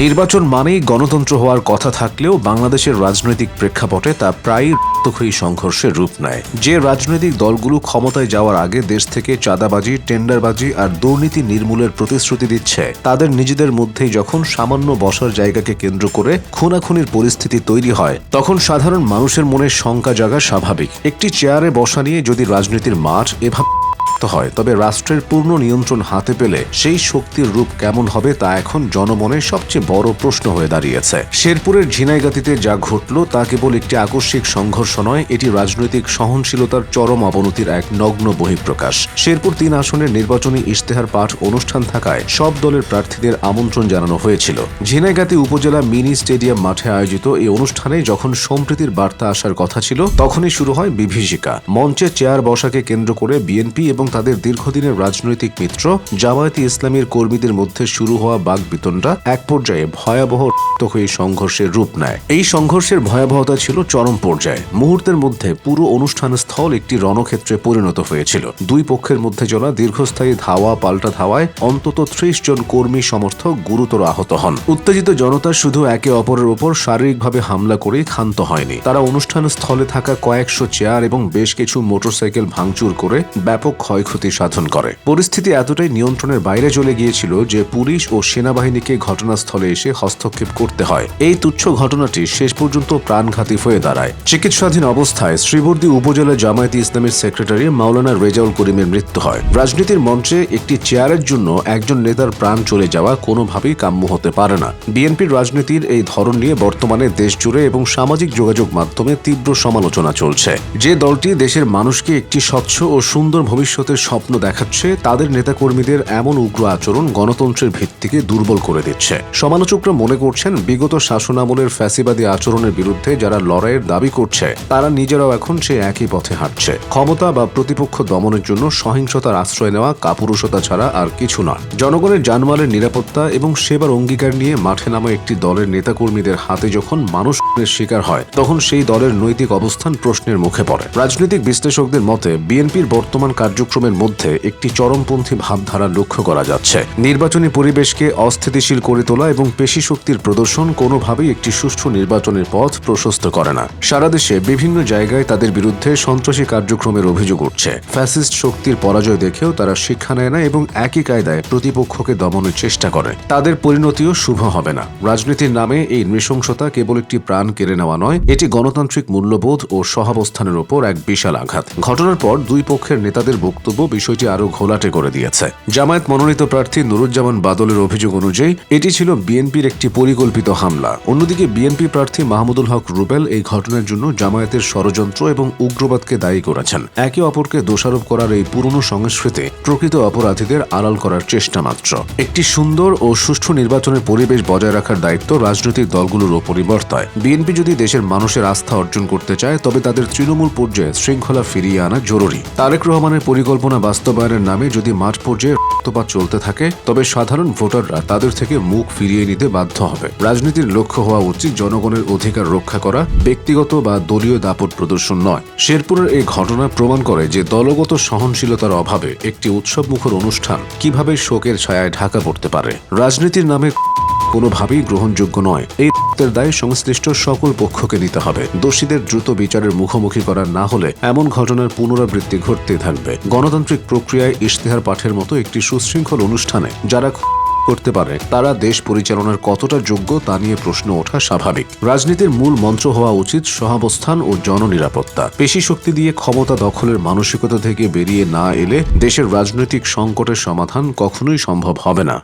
নির্বাচন মানেই গণতন্ত্র হওয়ার কথা থাকলেও বাংলাদেশের রাজনৈতিক প্রেক্ষাপটে তা প্রায়ই রক্তক্ষয়ী সংঘর্ষের রূপ নেয়। যে রাজনৈতিক দলগুলো ক্ষমতায় যাওয়ার আগে দেশ থেকে চাঁদাবাজি, টেন্ডারবাজি আর দুর্নীতি নির্মূলের প্রতিশ্রুতি দিচ্ছে, তাদের নিজেদের মধ্যেই যখন সামান্য বসার জায়গাকে কেন্দ্র করে খুনাখুনির পরিস্থিতি তৈরি হয়, তখন সাধারণ মানুষের মনে শঙ্কা জাগা স্বাভাবিক। একটি চেয়ারে বসা নিয়ে যদি রাজনীতির মাঠ এভাবে হয়। তবে রাষ্ট্রের পূর্ণ নিয়ন্ত্রণ হাতে পেলে সেই শক্তির রূপ কেমন হবে তা এখন জনমনের সবচেয়ে বড় প্রশ্ন হয়ে দাঁড়িয়েছে। শেরপুরের ঝিনাইগাতিতে যা ঘটল তা কেবল একটি আকস্মিক সংঘর্ষ নয়, এটি রাজনৈতিক সহনশীলতার চরম অবনতির এক নগ্ন বহিঃপ্রকাশ। শেরপুর তিন আসনের নির্বাচনী ইশতেহার পাঠ অনুষ্ঠান থাকায় সব দলের প্রার্থীদের আমন্ত্রণ জানানো হয়েছিল। ঝিনাইগাতি উপজেলা মিনি স্টেডিয়াম মাঠে আয়োজিত এই অনুষ্ঠানে যখন সম্প্রীতির বার্তা আসার কথা ছিল, তখনই শুরু হয় বিভীষিকা। মঞ্চে চেয়ার বসাকে কেন্দ্র করে বিএনপি এবং তাদের দীর্ঘদিনের রাজনৈতিক মিত্র, জামায়াতে ইসলামীর কর্মীদের মধ্যে শুরু হওয়া বাগবিতণ্ডা এক পর্যায়ে ভয়াবহ রক্তক্ষয়ী সংঘর্ষের রূপ নেয়। এই সংঘর্ষের ভয়াবহতা ছিল চরম পর্যায়ে। মুহূর্তের মধ্যে পুরো অনুষ্ঠান স্থল একটি রণক্ষেত্রে পরিণত হয়েছিল। দুই পক্ষের মধ্যে চলা দীর্ঘস্থায়ী ধাওয়া, পাল্টা ধাওয়ায় অন্তত ত্রিশ জন কর্মী সমর্থক গুরুতর আহত হন। উত্তেজিত জনতা শুধু একে অপরের উপর শারীরিকভাবে হামলা করেই ক্ষান্ত হয়নি। তারা অনুষ্ঠান স্থলে থাকা কয়েকশো চেয়ার এবং বেশ কিছু মোটরসাইকেল ভাঙচুর করে ব্যাপক ক্ষয়ক্ষতি সাধন করে। পরিস্থিতি এতটাই নিয়ন্ত্রণের বাইরে চলে গিয়েছিল যে পুলিশ ও সেনাবাহিনীকে ঘটনাস্থলে এসে হস্তক্ষেপ করতে হয়। এই তুচ্ছ ঘটনাটি শেষ পর্যন্ত প্রাণঘাতী হয়ে দাঁড়ায়। চিকিৎসাধীন অবস্থায় শ্রীবর্দী উপজেলা জামায়াতে ইসলামের সেক্রেটারি মাওলানা রেজাউল করিমের মৃত্যু হয়। রাজনীতির মঞ্চে একটি চেয়ারের জন্য একজন নেতার প্রাণ চলে যাওয়া কোনোভাবেই কাম্য হতে পারে না। বিএনপির রাজনীতির এই ধরন নিয়ে বর্তমানে দেশ জুড়ে এবং সামাজিক যোগাযোগ মাধ্যমে তীব্র সমালোচনা চলছে। যে দলটি দেশের মানুষকে একটি স্বচ্ছ ও সুন্দর ভবিষ্যতের স্বপ্ন দেখাচ্ছে, তাদের নেতাকর্মীদের এমন উগ্র আচরণ গণতন্ত্রের ভিত্তিকে দুর্বল করে দিচ্ছে। সমালোচকরা মনে করছেন, বিগত শাসনামলের ফ্যাসিবাদী আচরণের বিরুদ্ধে যারা লড়াইয়ের দাবি করছে, তারা নিজেরাও এখন সে একই পথে হাঁটছে। ক্ষমতা বা প্রতিপক্ষ দমনের জন্য সহিংসতার আশ্রয় নেওয়া, কাপুরুষতা ছাড়া আর কিছু নয়। জনগণের জানমালের নিরাপত্তা এবং সেবার অঙ্গীকার নিয়ে মাঠে নামা একটি দলের নেতাকর্মীদের হাতে যখন মানুষ শিকার হয়, তখন সেই দলের নৈতিক অবস্থান প্রশ্নের মুখে পড়ে। রাজনৈতিক বিশ্লেষকদের মতে, বিএনপির বর্তমান কার্যক্রমের মধ্যে একটি চরমপন্থী ভাবধারা লক্ষ্য করা যাচ্ছে। নির্বাচনী পরিবেশকে অস্থিতিশীল করে তোলা এবং পেশি শক্তির প্রদর্শন কোনোভাবেই একটি সুষ্ঠু নির্বাচনের পথ প্রশস্ত করে না। সারা দেশে বিভিন্ন জায়গায় তাদের বিরুদ্ধে সন্ত্রাসী কার্যক্রমের অভিযোগ উঠছে। ফ্যাসিস্ট শক্তির পরাজয় দেখেও তারা শিক্ষা নেয় না এবং একই কায়দায় প্রতিপক্ষকে দমনের চেষ্টা করে। তাদের পরিণতিও শুভ হবে না। রাজনীতির নামে এই নৃশংসতা কেবল একটি প্রাণ কেড়ে নেওয়া নয়, এটি গণতান্ত্রিক মূল্যবোধ ও সহাবস্থানের ওপর এক বিশাল আঘাত। ঘটনার পর দুই পক্ষের নেতাদের বক্তব্য বিষয়টি আরও ঘোলাটে করে দিয়েছে। জামায়াত মনোনীত প্রার্থী নুরুজ্জামান বাদলের অভিযোগ অনুযায়ী, এটি ছিল বিএনপির একটি পরিকল্পিত হামলা। অন্যদিকে বিএনপি প্রার্থী মাহমুদুল হক রুবেল এই ঘটনার জন্য জামায়াতের ষড়যন্ত্র এবং উগ্রবাদকে দায়ী করেছেন। একে অপরকে দোষারোপ করার এই পুরনো সংস্কৃতি প্রকৃত অপরাধীদের আড়াল করার চেষ্টা মাত্র। একটি সুন্দর ও সুষ্ঠু নির্বাচনের পরিবেশ বজায় রাখার দায়িত্ব রাজনৈতিক দলগুলোর ওপরই বর্তায়। বিএনপি যদি দেশের মানুষের আস্থা অর্জন করতে চায়, তবে তাদের তৃণমূল পর্যায়ে শৃঙ্খলা ফিরিয়ে আনা জরুরি। তারেক রহমানের পরিকল্পনা বাস্তবায়নের নামে যদি মাঠ পর্যায়ে রক্তপাত চলতে থাকে, তবে সাধারণ ভোটাররা তাদের থেকে মুখ ফিরিয়ে নিতে বাধ্য হবে। রাজনীতির লক্ষ্য হওয়া উচিত জনগণের অধিকার রক্ষা করা, ব্যক্তিগত বা দলীয় দাপট প্রদর্শন নয়। শেরপুরের এই ঘটনা প্রমাণ করে যে দলগত সহনশীলতার অভাবে একটি উৎসবমুখর অনুষ্ঠান কীভাবে শোকের ছায়ায় ঢাকা পড়তে পারে। রাজনীতির নামে কোনোভাবেই গ্রহণযোগ্য নয়। এই রক্তের দায় সংশ্লিষ্ট সকল পক্ষকে নিতে হবে। দোষীদের দ্রুত বিচারের মুখোমুখি করা না হলে এমন ঘটনার পুনরাবৃত্তি ঘটতে থাকবে। গণতান্ত্রিক প্রক্রিয়ায় ইশতেহার পাঠের মতো একটি সুশৃঙ্খল অনুষ্ঠানে যারা করতে পারে, তারা দেশ পরিচালনার কতটা যোগ্য তা নিয়ে প্রশ্ন ওঠা স্বাভাবিক। রাজনীতির মূল মন্ত্র হওয়া উচিত সহাবস্থান ও জননিরাপত্তা। পেশি শক্তি দিয়ে ক্ষমতা দখলের মানসিকতা থেকে বেরিয়ে না এলে দেশের রাজনৈতিক সংকটের সমাধান কখনোই সম্ভব হবে না।